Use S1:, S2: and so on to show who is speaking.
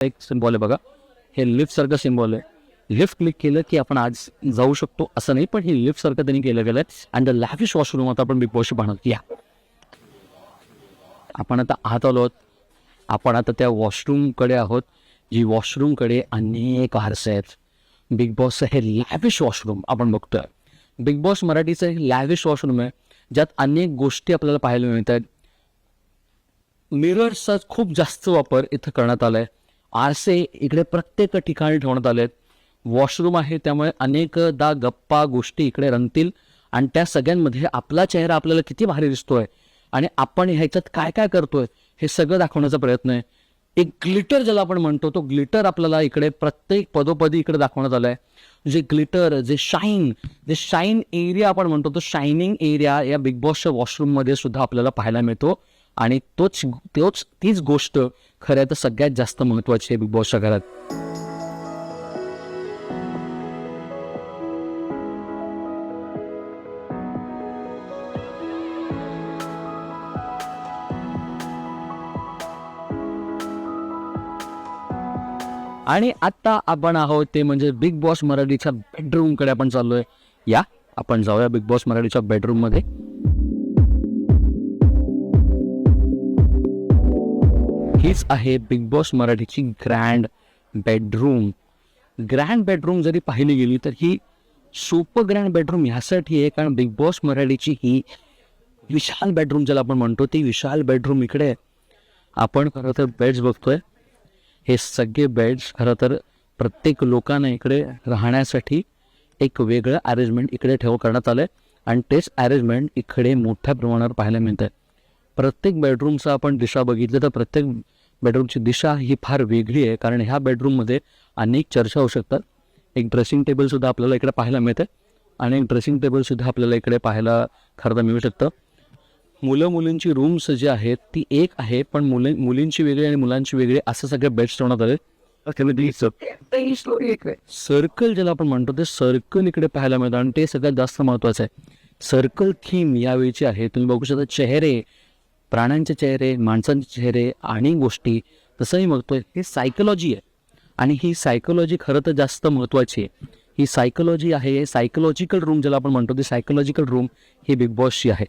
S1: एक सिम्बॉल आहे बघा. हे लिफ्ट सारखं सिम्बॉल आहे. लिफ्ट क्लिक केलं की आपण आज जाऊ शकतो असं नाही पण हे लिफ्ट सारखं त्यांनी केलं गेलं आहे अँड द लॅविश वॉशरूम आता आपण बिग बॉसची पाहणार या. आपण आता आत आलो आहोत. आपण आता त्या वॉशरूमकडे आहोत. जी वॉशरूमकडे अनेक आरसे आहेत. बिग बॉसचं हे लॅविश वॉशरूम आपण बघतोय. बिग बॉस मराठीचं हे लॅविश वॉशरूम आहे. ज्यात अनेक गोष्टी आपल्याला पाहायला मिळतात मिरर्सचा खूप जास्त वापर इथं करण्यात आला आहे आरसे इकडे प्रत्येक ठिकाणी ठेवण्यात आले आहेत. वॉशरूम आहे त्यामुळे अनेकदा गप्पा गोष्टी इकडे रंगतील आणि त्या सगळ्यांमध्ये आपला चेहरा आपल्याला किती भारी दिसतोय आणि आपण ह्याच्यात काय काय करतोय हे सगळं दाखवण्याचा प्रयत्न आहे. एक ग्लिटर ज्याला आपण म्हणतो तो ग्लिटर आपल्याला इकडे प्रत्येक पदोपदी इकडे दाखवण्यात आलाय. जे ग्लिटर जे शाईन जे शाईन एरिया आपण म्हणतो तो शायनिंग एरिया या बिग बॉसच्या वॉशरूममध्ये सुद्धा आपल्याला पाहायला मिळतो. आणि तोच तोच तीच गोष्ट खरं तर सगळ्यात जास्त महत्वाची आहे बिग बॉसच्या घरात आणि आता आपण आहोत ते म्हणजे बिग बॉस मराठीच्या बेडरूमकडे आपण चाललोय. या आपण जाऊया बिग बॉस मराठीच्या बेडरूममध्ये हीच आहे बिग बॉस मराठीची ग्रँड बेडरूम ग्रँड बेडरूम जरी पाहिली गेली तर ही सुपर ग्रँड बेडरूम ह्यासाठी आहे कारण बिग बॉस मराठीची ही विशाल बेडरूम ज्याला आपण म्हणतो ती विशाल बेडरूम इकडे आपण खरं तर बेड्स बघतोय. हे सगळे बेड्स खरं तर प्रत्येक लोकांना इकडे राहण्यासाठी एक वेगळं अरेंजमेंट इकडे ठेव करण्यात आलं आहे आणि तेच अरेंजमेंट इकडे मोठ्या प्रमाणावर पाहायला मिळतं आहे प्रत्येक बेडरूमचा आपण दिशा बघितलं तर प्रत्येक बेडरूमची दिशा ही फार वेगळी आहे. कारण ह्या बेडरूममध्ये अनेक चर्चा होऊ शकतात. एक ड्रेसिंग टेबलसुद्धा आपल्याला इकडे पाहायला मिळतं आणि एक ड्रेसिंग टेबलसुद्धा आपल्याला इकडे पाहायला खरं तर मिळू शकतं. मुलं मुलींची रूम्स जी आहेत ती एक आहे पण मुलं मुलींची वेगळी आणि मुलांची वेगळी असं सगळे बेड्स ठेवण्यात आले. सर्कल ज्याला आपण म्हणतो ते सर्कल इकडे पाहायला मिळतं आणि ते सगळ्यात जास्त महत्वाचं आहे. सर्कल थीम यावेळीची आहे. तुम्ही बघू शकता चेहरे प्राण्यांचे चेहरे माणसांचे चेहरे आणि गोष्टी तसंही बघतोय हे सायकोलॉजी आहे. आणि ही सायकोलॉजी खरं तर जास्त महत्त्वाची आहे. ही सायकोलॉजी आहे सायकोलॉजिकल रूम ज्याला आपण म्हणतो ती सायकोलॉजिकल रूम ही बिग बॉसची आहे.